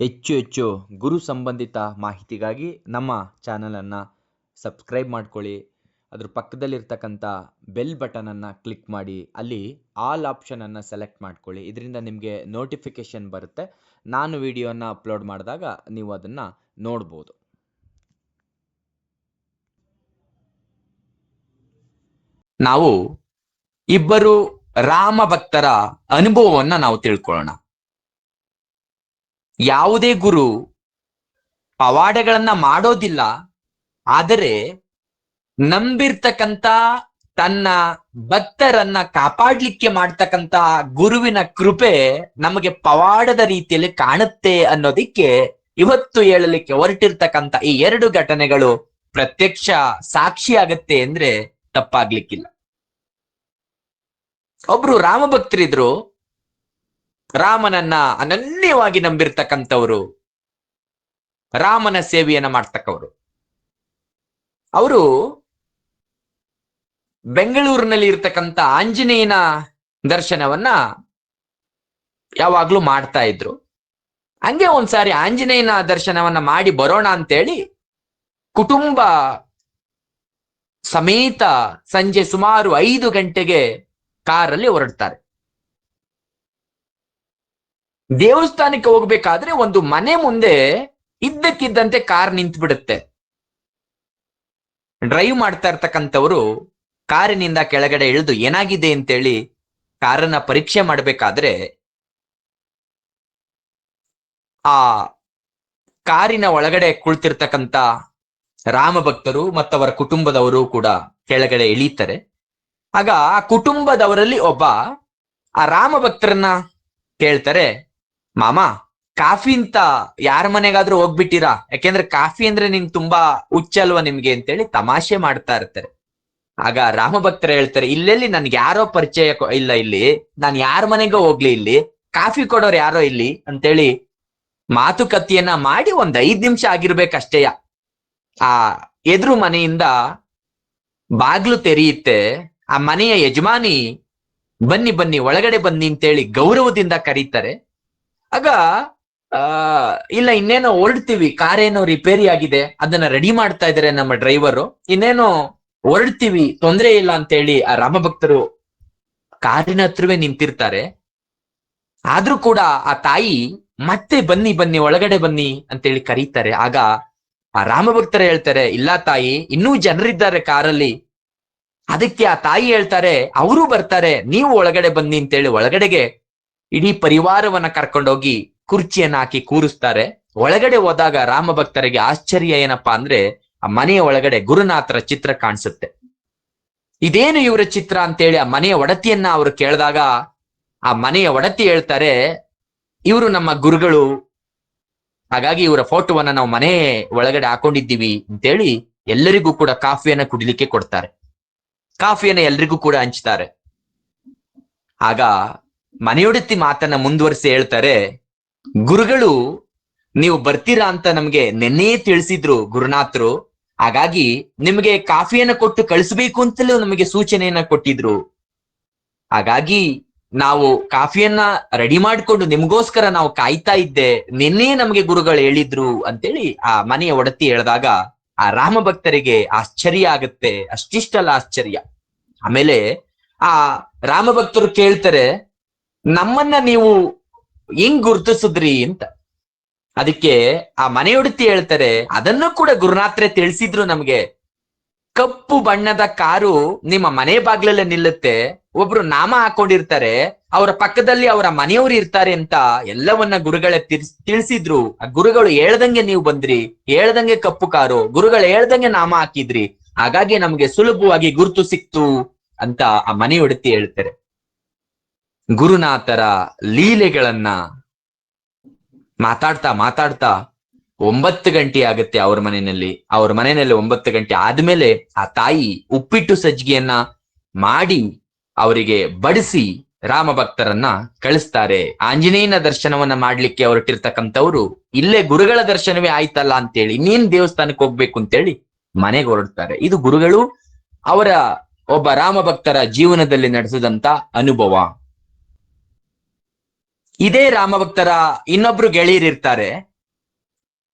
ಹೆಚ್ಚು ಹೆಚ್ಚು ಗುರು ಸಂಬಂಧಿತ ಮಾಹಿತಿಗಾಗಿ ನಮ್ಮ ಚಾನಲನ್ನು ಸಬ್ಸ್ಕ್ರೈಬ್ ಮಾಡ್ಕೊಳ್ಳಿ. ಅದ್ರ ಪಕ್ಕದಲ್ಲಿರ್ತಕ್ಕಂಥ ಬೆಲ್ ಬಟನನ್ನು ಕ್ಲಿಕ್ ಮಾಡಿ, ಅಲ್ಲಿ ಆಲ್ ಆಪ್ಷನನ್ನು ಸೆಲೆಕ್ಟ್ ಮಾಡ್ಕೊಳ್ಳಿ. ಇದರಿಂದ ನಿಮಗೆ ನೋಟಿಫಿಕೇಷನ್ ಬರುತ್ತೆ. ನಾನು ವಿಡಿಯೋನ ಅಪ್ಲೋಡ್ ಮಾಡಿದಾಗ ನೀವು ಅದನ್ನು ನೋಡ್ಬೋದು. ನಾವು ಇಬ್ಬರು ರಾಮ ಭಕ್ತರ ಅನುಭವವನ್ನು ನಾವು ತಿಳ್ಕೊಳ್ಳೋಣ. ಯಾವುದೇ ಗುರು ಪವಾಡಗಳನ್ನ ಮಾಡೋದಿಲ್ಲ, ಆದರೆ ನಂಬಿರ್ತಕ್ಕಂತ ತನ್ನ ಭಕ್ತರನ್ನ ಕಾಪಾಡ್ಲಿಕ್ಕೆ ಮಾಡ್ತಕ್ಕಂತ ಗುರುವಿನ ಕೃಪೆ ನಮಗೆ ಪವಾಡದ ರೀತಿಯಲ್ಲಿ ಕಾಣುತ್ತೆ ಅನ್ನೋದಿಕ್ಕೆ ಇವತ್ತು ಹೇಳಲಿಕ್ಕೆ ಹೊರಟಿರ್ತಕ್ಕಂತ ಈ ಎರಡು ಘಟನೆಗಳು ಪ್ರತ್ಯಕ್ಷ ಸಾಕ್ಷಿ ಆಗತ್ತೆ ಅಂದ್ರೆ ತಪ್ಪಾಗ್ಲಿಕ್ಕಿಲ್ಲ. ಒಬ್ರು ರಾಮ ಭಕ್ತರಿದ್ರು ರಾಮನನ್ನ ಅನನ್ಯವಾಗಿ ನಂಬಿರ್ತಕ್ಕಂಥವ್ರು. ರಾಮನ ಸೇವೆಯನ್ನ ಮಾಡ್ತಕ್ಕವರು. ಅವರು ಬೆಂಗಳೂರಿನಲ್ಲಿ ಇರ್ತಕ್ಕಂಥ ಆಂಜನೇಯನ ದರ್ಶನವನ್ನ ಯಾವಾಗ್ಲೂ ಮಾಡ್ತಾ ಇದ್ರು. ಹಂಗೆ ಒಂದ್ಸಾರಿ ಆಂಜನೇಯನ ದರ್ಶನವನ್ನ ಮಾಡಿ ಬರೋಣ ಅಂತೇಳಿ ಕುಟುಂಬ ಸಮೇತ ಸಂಜೆ ಸುಮಾರು ಐದು ಗಂಟೆಗೆ ಕಾರಲ್ಲಿ ಹೊರಡ್ತಾರೆ. ದೇವಸ್ಥಾನಕ್ಕೆ ಹೋಗ್ಬೇಕಾದ್ರೆ ಒಂದು ಮನೆ ಮುಂದೆ ಇದ್ದಕ್ಕಿದ್ದಂತೆ ಕಾರ್ ನಿಂತು ಬಿಡುತ್ತೆ ಡ್ರೈವ್ ಮಾಡ್ತಾ ಇರ್ತಕ್ಕಂಥವ್ರು ಕಾರಿನಿಂದ ಕೆಳಗಡೆ ಇಳಿದು ಏನಾಗಿದೆ ಅಂತೇಳಿ ಕಾರನ್ನ ಪರೀಕ್ಷೆ ಮಾಡಬೇಕಾದ್ರೆ ಆ ಕಾರಿನ ಒಳಗಡೆ ಕುಳಿತಿರ್ತಕ್ಕಂಥ ರಾಮ ಭಕ್ತರು ಮತ್ತವರ ಕುಟುಂಬದವರು ಕೂಡ ಕೆಳಗಡೆ ಇಳೀತಾರೆ. ಆಗ ಆ ಕುಟುಂಬದವರಲ್ಲಿ ಒಬ್ಬ ಆ ರಾಮ ಭಕ್ತರನ್ನ ಕೇಳ್ತಾರೆ ಮಾಮ, ಕಾಫಿ ಅಂತ ಯಾರ ಮನೆಗಾದ್ರೂ ಹೋಗ್ಬಿಟ್ಟಿರಾ? ಯಾಕೆಂದ್ರೆ ಕಾಫಿ ಅಂದ್ರೆ ನಿಂಗೆ ತುಂಬಾ ಹುಚ್ಚಲ್ವಾ ನಿಮ್ಗೆ ಅಂತೇಳಿ ತಮಾಷೆ ಮಾಡ್ತಾ ಇರ್ತಾರೆ. ಆಗ ರಾಮ ಭಕ್ತರು ಹೇಳ್ತಾರೆ, ಇಲ್ಲೆಲ್ಲಿ ನನ್ಗೆ ಯಾರೋ ಪರಿಚಯ ಇಲ್ಲ ಇಲ್ಲಿ, ನಾನು ಯಾರ ಮನೆಗೂ ಹೋಗ್ಲಿ ಇಲ್ಲಿ, ಕಾಫಿ ಕೊಡೋರು ಯಾರೋ ಇಲ್ಲಿ ಅಂತೇಳಿ ಮಾತುಕತೆಯನ್ನ ಮಾಡಿ ಒಂದ್ ಐದ್ ನಿಮಿಷ ಆಗಿರ್ಬೇಕಷ್ಟೇಯ ಆ ಎದುರು ಮನೆಯಿಂದ ಬಾಗ್ಲು ತೆರೆಯುತ್ತೆ, ಆ ಮನೆಯ ಯಜಮಾನಿ ಬನ್ನಿ ಬನ್ನಿ ಒಳಗಡೆ ಬನ್ನಿ ಅಂತೇಳಿ ಗೌರವದಿಂದ ಕರೀತಾರೆ. ಆಗ, ಆ, ಇಲ್ಲ, ಇನ್ನೇನೋ ಹೊರಡ್ತೀವಿ ಕಾರೇನೋ ರಿಪೇರಿ ಆಗಿದೆ, ಅದನ್ನ ರೆಡಿ ಮಾಡ್ತಾ ಇದಾರೆ ನಮ್ಮ ಡ್ರೈವರು ಇನ್ನೇನೋ ಹೊರಡ್ತೀವಿ, ತೊಂದ್ರೆ ಇಲ್ಲ ಅಂತ ಹೇಳಿ ಆ ರಾಮಭಕ್ತರು ಕಾರಿನ ಹತ್ರವೇ ನಿಂತಿರ್ತಾರೆ. ಆದ್ರೂ ಕೂಡ ಆ ತಾಯಿ, ಮತ್ತೆ ಬನ್ನಿ ಬನ್ನಿ, ಒಳಗಡೆ ಬನ್ನಿ ಅಂತೇಳಿ ಕರೀತಾರೆ. ಆಗ ಆ ರಾಮಭಕ್ತರು ಹೇಳ್ತಾರೆ, ಇಲ್ಲ ತಾಯಿ, ಇನ್ನೂ ಜನರಿದ್ದಾರೆ ಕಾರಲ್ಲಿ ಅದಕ್ಕೆ ಆ ತಾಯಿ ಹೇಳ್ತಾರೆ, ಅವರು ಬರ್ತಾರೆ, ನೀವು ಒಳಗಡೆ ಬನ್ನಿ ಅಂತೇಳಿ ಒಳಗಡೆಗೆ ಇಡೀ ಪರಿವಾರವನ್ನ ಕರ್ಕೊಂಡೋಗಿ ಕುರ್ಚಿಯನ್ನ ಹಾಕಿ ಕೂರಿಸ್ತಾರೆ. ಒಳಗಡೆ ಹೋದಾಗ ರಾಮ ಭಕ್ತರಿಗೆ ಆಶ್ಚರ್ಯ ಏನಪ್ಪಾ ಅಂದ್ರೆ ಆ ಮನೆಯ ಒಳಗಡೆ ಗುರುನಾಥರ ಚಿತ್ರ ಕಾಣಿಸುತ್ತೆ. ಇದೇನು ಇವರ ಚಿತ್ರ ಅಂತೇಳಿ ಆ ಮನೆಯ ಒಡತಿಯನ್ನ ಅವರು ಕೇಳಿದಾಗ ಆ ಮನೆಯ ಒಡತಿ ಹೇಳ್ತಾರೆ, ಇವರು ನಮ್ಮ ಗುರುಗಳು, ಹಾಗಾಗಿ ಇವರ ಫೋಟೋವನ್ನ ನಾವು ಮನೆ ಒಳಗಡೆ ಹಾಕೊಂಡಿದ್ದೀವಿ ಅಂತೇಳಿ ಎಲ್ಲರಿಗೂ ಕೂಡ ಕಾಫಿಯನ್ನ ಕುಡಿಲಿಕ್ಕೆ ಕೊಡ್ತಾರೆ. ಕಾಫಿಯನ್ನ ಎಲ್ರಿಗೂ ಕೂಡ ಹಂಚ್ತಾರೆ. ಆಗ ಮನೆಯೊಡತಿ ಮಾತನ್ನ ಮುಂದುವರಿಸಿ ಹೇಳ್ತಾರೆ, ಗುರುಗಳು, ನೀವು ಬರ್ತೀರಾ ಅಂತ ನಮ್ಗೆ ನೆನ್ನೆ ತಿಳಿಸಿದ್ರು ಗುರುನಾಥರು. ಹಾಗಾಗಿ ನಿಮಗೆ ಕಾಫಿಯನ್ನ ಕೊಟ್ಟು ಕಳಿಸಬೇಕು ಅಂತಲೂ ನಮಗೆ ಸೂಚನೆಯನ್ನ ಕೊಟ್ಟಿದ್ರು. ಹಾಗಾಗಿ ನಾವು ಕಾಫಿಯನ್ನ ರೆಡಿ ಮಾಡ್ಕೊಂಡು ನಿಮ್ಗೋಸ್ಕರ ನಾವು ಕಾಯ್ತಾ ಇದ್ದೆ. ನಿನ್ನೆ ನಮಗೆ ಗುರುಗಳು ಹೇಳಿದ್ರು ಅಂತೇಳಿ ಆ ಮನೆಯ ಒಡತಿ ಹೇಳಿದಾಗ ಆ ರಾಮ ಭಕ್ತರಿಗೆ ಆಶ್ಚರ್ಯ ಆಗುತ್ತೆ, ಅಷ್ಟಿಷ್ಟಲ್ಲ ಆಶ್ಚರ್ಯ. ಆಮೇಲೆ ಆ ರಾಮ ಭಕ್ತರು ಕೇಳ್ತಾರೆ ನಮ್ಮನ್ನ ನೀವು ಹೆಂಗ್ ಗುರುತಿಸಿದ್ರಿ ಅಂತ. ಅದಕ್ಕೆ ಆ ಮನೆಯೊಡತಿ ಹೇಳ್ತಾರೆ, ಅದನ್ನು ಕೂಡ ಗುರುನಾಥ್ರೆ ತಿಳಿಸಿದ್ರು ನಮ್ಗೆ. ಕಪ್ಪು ಬಣ್ಣದ ಕಾರು ನಿಮ್ಮ ಮನೆ ಬಾಗ್ಲಲ್ಲೇ ನಿಲ್ಲುತ್ತೆ, ಒಬ್ರು ನಾಮ ಹಾಕೊಂಡಿರ್ತಾರೆ, ಅವರ ಪಕ್ಕದಲ್ಲಿ ಅವರ ಮನೆಯವರು ಇರ್ತಾರೆ ಅಂತ ಎಲ್ಲವನ್ನ ಗುರುಗಳೇ ತಿಳಿಸಿದ್ರು. ಆ ಗುರುಗಳು ಹೇಳ್ದಂಗೆ ನೀವು ಬಂದ್ರಿ, ಹೇಳ್ದಂಗೆ ಕಪ್ಪು ಕಾರು, ಗುರುಗಳು ಹೇಳ್ದಂಗೆ ನಾಮ ಹಾಕಿದ್ರಿ. ಹಾಗಾಗಿ ನಮ್ಗೆ ಸುಲಭವಾಗಿ ಗುರುತು ಸಿಕ್ತು ಅಂತ ಆ ಮನೆ ಮನೆಯೊಡತಿ ಹೇಳ್ತಾರೆ. ಗುರುನಾಥರ ಲೀಲೆಗಳನ್ನ ಮಾತಾಡ್ತಾ ಮಾತಾಡ್ತಾ ಒಂಬತ್ತು ಗಂಟೆ ಆಗುತ್ತೆ ಅವ್ರ ಮನೆಯಲ್ಲಿ. ಅವ್ರ ಮನೆಯಲ್ಲಿ ಒಂಬತ್ತು ಗಂಟೆ ಆದ್ಮೇಲೆ ಆ ತಾಯಿ ಉಪ್ಪಿಟ್ಟು ಸಜ್ಜಿಗೆಯನ್ನ ಮಾಡಿ ಅವರಿಗೆ ಬಡಿಸಿ ರಾಮ ಭಕ್ತರನ್ನ ಕಳಿಸ್ತಾರೆ. ಆಂಜನೇಯನ ದರ್ಶನವನ್ನ ಮಾಡ್ಲಿಕ್ಕೆ ಹೊರಟಿರ್ತಕ್ಕಂಥವ್ರು, ಇಲ್ಲೇ ಗುರುಗಳ ದರ್ಶನವೇ ಆಯ್ತಲ್ಲ ಅಂತೇಳಿ, ಇನ್ನೇನ್ ದೇವಸ್ಥಾನಕ್ಕೆ ಹೋಗ್ಬೇಕು ಅಂತೇಳಿ ಮನೆಗೆ ಹೊರಡ್ತಾರೆ. ಇದು ಗುರುಗಳು ಅವರ ಒಬ್ಬ ರಾಮ ಭಕ್ತರ ಜೀವನದಲ್ಲಿ ನಡೆಸಿದಂತ ಅನುಭವ. ಇದೇ ರಾಮಭಕ್ತರ ಇನ್ನೊಬ್ರು ಗೆಳೆಯರಿರ್ತಾರೆ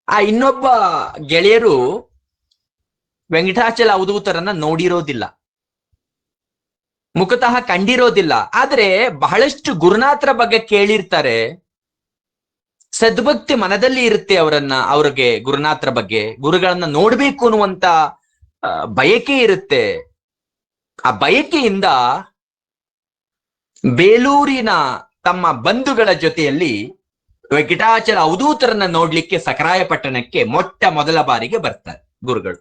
ಆ ಇನ್ನೊಬ್ಬ ಗೆಳೆಯರು ವೆಂಕಟಾಚಲ ಅವಧೂತರನ್ನ ನೋಡಿರೋದಿಲ್ಲ. ಮುಖತಃ ಕಂಡಿರೋದಿಲ್ಲ. ಆದ್ರೆ ಬಹಳಷ್ಟು ಗುರುನಾಥರ ಬಗ್ಗೆ ಕೇಳಿರ್ತಾರೆ. ಸದ್ಭಕ್ತಿ ಮನದಲ್ಲಿ ಇರುತ್ತೆ ಅವರನ್ನ, ಅವ್ರಿಗೆ ಗುರುನಾಥರ ಬಗ್ಗೆ. ಗುರುಗಳನ್ನ ನೋಡ್ಬೇಕು ಅನ್ನುವಂತ ಬಯಕೆ ಇರುತ್ತೆ. ಆ ಬಯಕೆಯಿಂದ ಬೇಲೂರಿನ ತಮ್ಮ ಬಂಧುಗಳ ಜೊತೆಯಲ್ಲಿ ವೆಂಕಟಾಚಲ ಅವಧೂತರನ್ನ ನೋಡ್ಲಿಕ್ಕೆ ಸಕರಾಯಪಟ್ಟಣಕ್ಕೆ ಮೊಟ್ಟ ಮೊದಲ ಬಾರಿಗೆ ಬರ್ತಾರೆ ಗುರುಗಳು.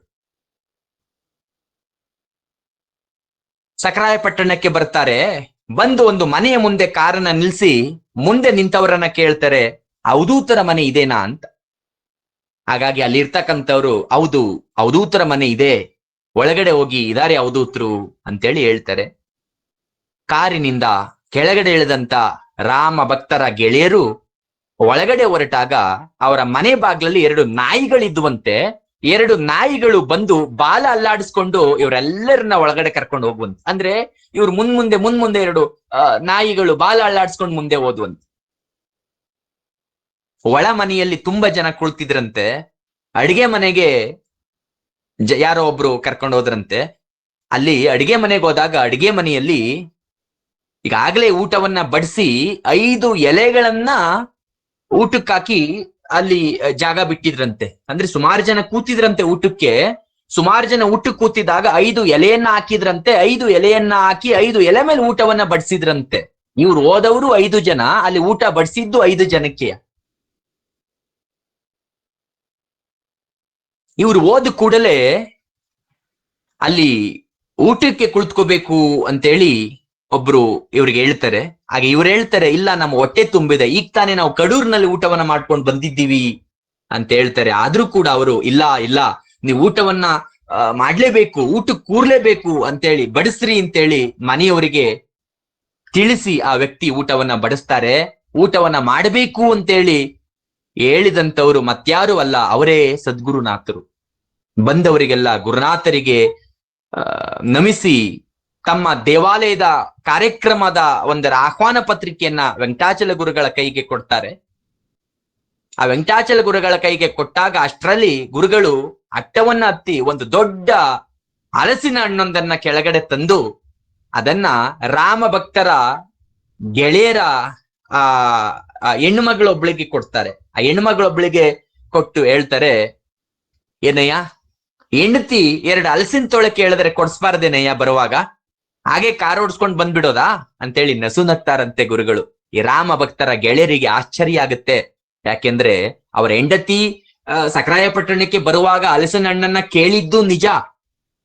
ಸಕರಾಯಪಟ್ಟಣಕ್ಕೆ ಬರ್ತಾರೆ. ಬಂದು ಒಂದು ಮನೆಯ ಮುಂದೆ ಕಾರನ್ನ ನಿಲ್ಸಿ ಮುಂದೆ ನಿಂತವರನ್ನ ಕೇಳ್ತಾರೆ ಅವಧೂತರ ಮನೆ ಇದೇನಾ ಅಂತ. ಹಾಗಾಗಿ ಅಲ್ಲಿ ಇರ್ತಕ್ಕಂಥವ್ರು ಹೌದು ಅವಧೂತರ ಮನೆ ಇದೆ, ಒಳಗಡೆ ಹೋಗಿ ಇದಾರೆ ಅವಧೂತರು ಅಂತೇಳಿ ಹೇಳ್ತಾರೆ. ಕಾರಿನಿಂದ ಕೆಳಗಡೆ ಇಳಿದಂತ ರಾಮ ಭಕ್ತರ ಗೆಳೆಯರು ಒಳಗಡೆ ಹೊರಟಾಗ ಅವರ ಮನೆ ಬಾಗ್ಲಲ್ಲಿ ಎರಡು ನಾಯಿಗಳಿದ್ವಂತೆ ಎರಡು ನಾಯಿಗಳು ಬಂದು ಬಾಲ ಅಲ್ಲಾಡಿಸ್ಕೊಂಡು ಇವರೆಲ್ಲರನ್ನ ಒಳಗಡೆ ಕರ್ಕೊಂಡು ಹೋಗುವಂತ. ಅಂದ್ರೆ ಇವ್ರು ಮುಂದ್ ಮುಂದೆ ಮುಂದ್ ಮುಂದೆ ಎರಡು ನಾಯಿಗಳು ಬಾಲ ಅಲ್ಲಾಡಿಸ್ಕೊಂಡು ಮುಂದೆ ಹೋದ್ವಂತ. ಒಳ ಮನೆಯಲ್ಲಿ ತುಂಬಾ ಜನ ಕುಳಿತಿದ್ರಂತೆ. ಅಡಿಗೆ ಮನೆಗೆ ಯಾರೋ ಒಬ್ರು ಕರ್ಕೊಂಡು ಹೋದ್ರಂತೆ. ಅಲ್ಲಿ ಅಡಿಗೆ ಮನೆಗೆ ಹೋದಾಗ ಅಡಿಗೆ ಮನೆಯಲ್ಲಿ ಈಗಾಗಲೇ ಊಟವನ್ನ ಬಡಿಸಿ ಐದು ಎಲೆಗಳನ್ನ ಊಟಕ್ಕಾಕಿ ಅಲ್ಲಿ ಜಾಗ ಬಿಟ್ಟಿದ್ರಂತೆ. ಅಂದ್ರೆ ಸುಮಾರು ಜನ ಕೂತಿದ್ರಂತೆ ಊಟಕ್ಕೆ. ಸುಮಾರು ಜನ ಊಟಕ್ಕೆ ಕೂತಿದಾಗ ಐದು ಎಲೆಯನ್ನ ಹಾಕಿದ್ರಂತೆ. ಐದು ಎಲೆಯನ್ನ ಹಾಕಿ ಐದು ಎಲೆ ಮೇಲೆ ಊಟವನ್ನ ಬಡಿಸಿದ್ರಂತೆ. ಇವ್ರು ಓದವರು ಐದು ಜನ, ಅಲ್ಲಿ ಊಟ ಬಡಿಸಿದ್ದು ಐದು ಜನಕ್ಕೆ. ಇವ್ರು ಓದ ಕೂಡಲೇ ಅಲ್ಲಿ ಊಟಕ್ಕೆ ಕುಳಿತುಕೋಬೇಕು ಅಂತೇಳಿ ಒಬ್ರು ಇವ್ರಿಗೆ ಹೇಳ್ತಾರೆ, ಹಾಗೆ ಇವ್ರು ಹೇಳ್ತಾರೆ, ಇಲ್ಲ, ನಮ್ಮ ಹೊಟ್ಟೆ ತುಂಬಿದೆ, ಈಗ ತಾನೇ ನಾವು ಕಡೂರ್ನಲ್ಲಿ ಊಟವನ್ನ ಮಾಡ್ಕೊಂಡು ಬಂದಿದ್ದೀವಿ ಅಂತ ಹೇಳ್ತಾರೆ. ಆದ್ರೂ ಕೂಡ ಅವರು, ಇಲ್ಲ ಇಲ್ಲ, ನೀವು ಊಟವನ್ನ ಮಾಡ್ಲೇಬೇಕು, ಊಟಕ್ಕೆ ಕೂರ್ಲೇಬೇಕು ಅಂತೇಳಿ ಬಡಿಸ್ರಿ ಅಂತೇಳಿ ಮನೆಯವರಿಗೆ ತಿಳಿಸಿ ಆ ವ್ಯಕ್ತಿ ಊಟವನ್ನ ಬಡಿಸ್ತಾರೆ. ಊಟವನ್ನ ಮಾಡಬೇಕು ಅಂತೇಳಿ ಹೇಳಿದಂತವರು ಮತ್ಯಾರು ಅಲ್ಲ, ಅವರೇ ಸದ್ಗುರುನಾಥರು. ಬಂದವರಿಗೆಲ್ಲ ಗುರುನಾಥರಿಗೆ ನಮಿಸಿ ತಮ್ಮ ದೇವಾಲಯದ ಕಾರ್ಯಕ್ರಮದ ಒಂದರ ಆಹ್ವಾನ ಪತ್ರಿಕೆಯನ್ನ ವೆಂಕಟಾಚಲ ಗುರುಗಳ ಕೈಗೆ ಕೊಡ್ತಾರೆ. ಆ ವೆಂಕಟಾಚಲ ಗುರುಗಳ ಕೈಗೆ ಕೊಟ್ಟಾಗ ಅಷ್ಟರಲ್ಲಿ ಗುರುಗಳು ಅಟ್ಟವನ್ನ ಹತ್ತಿ ಒಂದು ದೊಡ್ಡ ಹಲಸಿನ ಹಣ್ಣೊಂದನ್ನ ಕೆಳಗಡೆ ತಂದು ಅದನ್ನ ರಾಮ ಭಕ್ತರ ಗೆಳೆಯರ, ಆ ಹೆಣ್ಮಗಳೊಬ್ಳಿಗೆ ಕೊಡ್ತಾರೆ. ಆ ಹೆಣ್ಣು ಮಗಳೊಬ್ಳಿಗೆ ಕೊಟ್ಟು ಹೇಳ್ತಾರೆ, ಏನಯ್ಯ, ಹೆಂಡತಿ ಎರಡು ಹಲಸಿನ ತೊಳೆ ಕೇಳಿದ್ರೆ ಕೊಡ್ಸ್ಬಾರ್ದೇನಯ್ಯ ಬರುವಾಗ? ಹಾಗೆ ಕಾರ್ ಓಡಿಸ್ಕೊಂಡ್ ಬಂದ್ಬಿಡೋದಾ? ಅಂತೇಳಿ ನಸು ನಗ್ತಾರಂತೆ ಗುರುಗಳು. ಈ ರಾಮ ಭಕ್ತರ ಗೆಳೆಯರಿಗೆ ಆಶ್ಚರ್ಯ ಆಗುತ್ತೆ. ಯಾಕೆಂದ್ರೆ ಅವರ ಹೆಂಡತಿ ಆ, ಸಕ್ರಾಯ ಪಟ್ಟಣಕ್ಕೆ ಬರುವಾಗ ಹಲಸಿನ ಹಣ್ಣನ್ನ ಕೇಳಿದ್ದು ನಿಜ.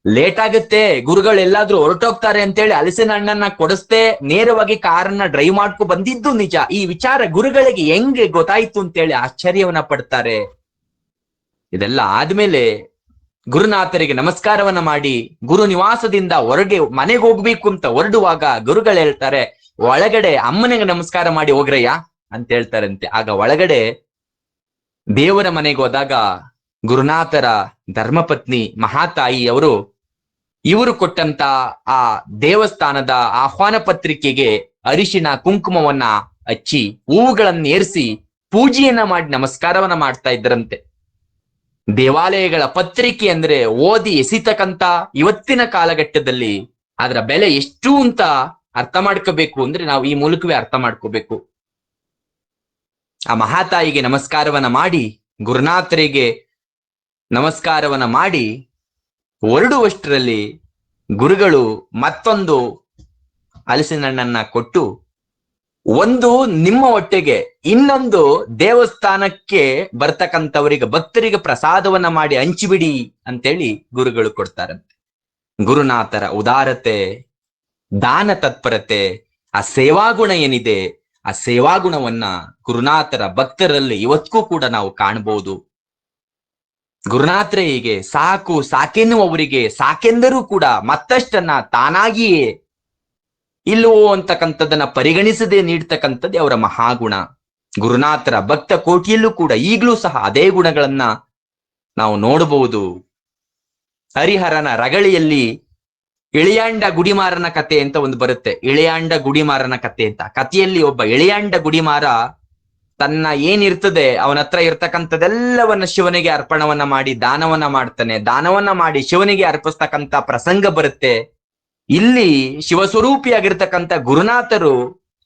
ಲೇಟ್ ಆಗುತ್ತೆ ಗುರುಗಳು ಎಲ್ಲಾದ್ರೂ ಹೊರಟೋಗ್ತಾರೆ ಅಂತೇಳಿ ಹಲಸಿನ ಹಣ್ಣನ್ನ ಕೊಡಿಸ್ದೆ ನೇರವಾಗಿ ಕಾರನ್ನ ಡ್ರೈವ್ ಮಾಡ್ಕೊ ಬಂದಿದ್ದು ನಿಜ. ಈ ವಿಚಾರ ಗುರುಗಳಿಗೆ ಹೆಂಗೆ ಗೊತ್ತಾಯ್ತು ಅಂತೇಳಿ ಆಶ್ಚರ್ಯವನ್ನ ಪಡ್ತಾರೆ. ಇದೆಲ್ಲ ಆದ್ಮೇಲೆ ಗುರುನಾಥರಿಗೆ ನಮಸ್ಕಾರವನ್ನ ಮಾಡಿ ಗುರು ನಿವಾಸದಿಂದ ಹೊರಗೆ ಮನೆಗೆ ಹೋಗ್ಬೇಕು ಅಂತ ಹೊರಡುವಾಗ ಗುರುಗಳು ಹೇಳ್ತಾರೆ, ಒಳಗಡೆ ಅಮ್ಮನಿಗೆ ನಮಸ್ಕಾರ ಮಾಡಿ ಹೋಗ್ರಯ್ಯ ಅಂತ ಹೇಳ್ತಾರಂತೆ. ಆಗ ಒಳಗಡೆ ದೇವರ ಮನೆಗೆ ಹೋದಾಗ ಗುರುನಾಥರ ಧರ್ಮಪತ್ನಿ ಮಹಾತಾಯಿ ಅವರು ಇವರು ಕೊಟ್ಟಂತ ಆ ದೇವಸ್ಥಾನದ ಆಹ್ವಾನ ಪತ್ರಿಕೆಗೆ ಅರಿಶಿನ ಕುಂಕುಮವನ್ನ ಹಚ್ಚಿ ಹೂವುಗಳನ್ನ ಏರಿಸಿ ಪೂಜೆಯನ್ನ ಮಾಡಿ ನಮಸ್ಕಾರವನ್ನ ಮಾಡ್ತಾ ಇದ್ರಂತೆ ದೇವಾಲಯಗಳ ಪತ್ರಿಕೆ ಅಂದ್ರೆ ಓದಿ ಎಸಿತಕ್ಕಂತ ಇವತ್ತಿನ ಕಾಲಘಟ್ಟದಲ್ಲಿ ಅದರ ಬೆಲೆ ಎಷ್ಟು ಅಂತ ಅರ್ಥ ಮಾಡ್ಕೋಬೇಕು ಅಂದ್ರೆ ನಾವು ಈ ಮೂಲಕವೇ ಅರ್ಥ ಮಾಡ್ಕೋಬೇಕು. ಆ ಮಹಾತಾಯಿಗೆ ನಮಸ್ಕಾರವನ್ನ ಮಾಡಿ, ಗುರುನಾಥರಿಗೆ ನಮಸ್ಕಾರವನ್ನ ಮಾಡಿ ಹೊರಡುವಷ್ಟರಲ್ಲಿ ಗುರುಗಳು ಮತ್ತೊಂದು ಹಲಸಿನ ಹಣ್ಣನ್ನ ಕೊಟ್ಟು ಒಂದು ನಿಮ್ಮ ಹೊಟ್ಟೆಗೆ, ಇನ್ನೊಂದು ದೇವಸ್ಥಾನಕ್ಕೆ ಬರ್ತಕ್ಕಂಥವರಿಗೆ ಭಕ್ತರಿಗೆ ಪ್ರಸಾದವನ್ನ ಮಾಡಿ ಹಂಚಿಬಿಡಿ ಅಂತೇಳಿ ಗುರುಗಳು ಕೊಡ್ತಾರಂತೆ. ಗುರುನಾಥರ ಉದಾರತೆ, ದಾನ ತತ್ಪರತೆ, ಆ ಸೇವಾಗುಣ ಏನಿದೆ, ಆ ಸೇವಾಗುಣವನ್ನ ಗುರುನಾಥರ ಭಕ್ತರಲ್ಲಿ ಇವತ್ತಿಗೂ ಕೂಡ ನಾವು ಕಾಣಬಹುದು ಗುರುನಾಥರೇ ಹೀಗೆ ಸಾಕು, ಸಾಕೆನ್ನುವವರಿಗೆ, ಸಾಕೆಂದರೂ ಕೂಡ ಮತ್ತಷ್ಟನ್ನ ತಾನಾಗಿಯೇ ಇಲ್ಲವೋ ಅಂತಕ್ಕಂಥದ್ದನ್ನ ಪರಿಗಣಿಸದೆ ನೀಡ್ತಕ್ಕಂಥದ್ದೇ ಅವರ ಮಹಾಗುಣ. ಗುರುನಾಥರ ಭಕ್ತ ಕೋಟಿಯಲ್ಲೂ ಕೂಡ ಈಗಲೂ ಸಹ ಅದೇ ಗುಣಗಳನ್ನ ನಾವು ನೋಡಬಹುದು ಹರಿಹರನ ರಗಳಿಯಲ್ಲಿ ಇಳಿಯಾಂಡ ಗುಡಿಮಾರನ ಕತೆ ಅಂತ ಒಂದು ಬರುತ್ತೆ. ಇಳಿಯಾಂಡ ಗುಡಿಮಾರನ ಕತೆ ಅಂತ. ಕಥೆಯಲ್ಲಿ ಒಬ್ಬ ಇಳಿಯಾಂಡ ಗುಡಿಮಾರ ತನ್ನ ಏನಿರ್ತದೆ, ಅವನ ಹತ್ರ ಇರ್ತಕ್ಕಂಥದ್ದೆಲ್ಲವನ್ನ ಶಿವನಿಗೆ ಅರ್ಪಣವನ್ನ ಮಾಡಿ, ದಾನವನ್ನ ಮಾಡ್ತಾನೆ. ದಾನವನ್ನ ಮಾಡಿ ಶಿವನಿಗೆ ಅರ್ಪಿಸ್ತಕ್ಕಂಥ ಪ್ರಸಂಗ ಬರುತ್ತೆ. ಇಲ್ಲಿ ಶಿವಸ್ವರೂಪಿಯಾಗಿರ್ತಕ್ಕಂಥ ಗುರುನಾಥರು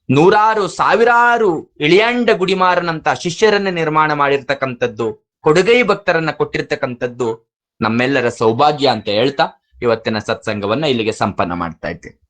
ನೂರಾರು, ಸಾವಿರಾರು ಇಳಿಯಾಂಡ ಗುಡಿಮಾರನಂತ ಶಿಷ್ಯರನ್ನ ನಿರ್ಮಾಣ ಮಾಡಿರ್ತಕ್ಕಂಥದ್ದು, ಕೊಡುಗೈ ಭಕ್ತರನ್ನ ಕೊಟ್ಟಿರ್ತಕ್ಕಂಥದ್ದು ನಮ್ಮೆಲ್ಲರ ಸೌಭಾಗ್ಯ ಅಂತ ಹೇಳ್ತಾ ಇವತ್ತಿನ ಸತ್ಸಂಗವನ್ನ ಇಲ್ಲಿಗೆ ಸಂಪನ್ನ ಮಾಡ್ತಾ ಇದ್ದೇನೆ.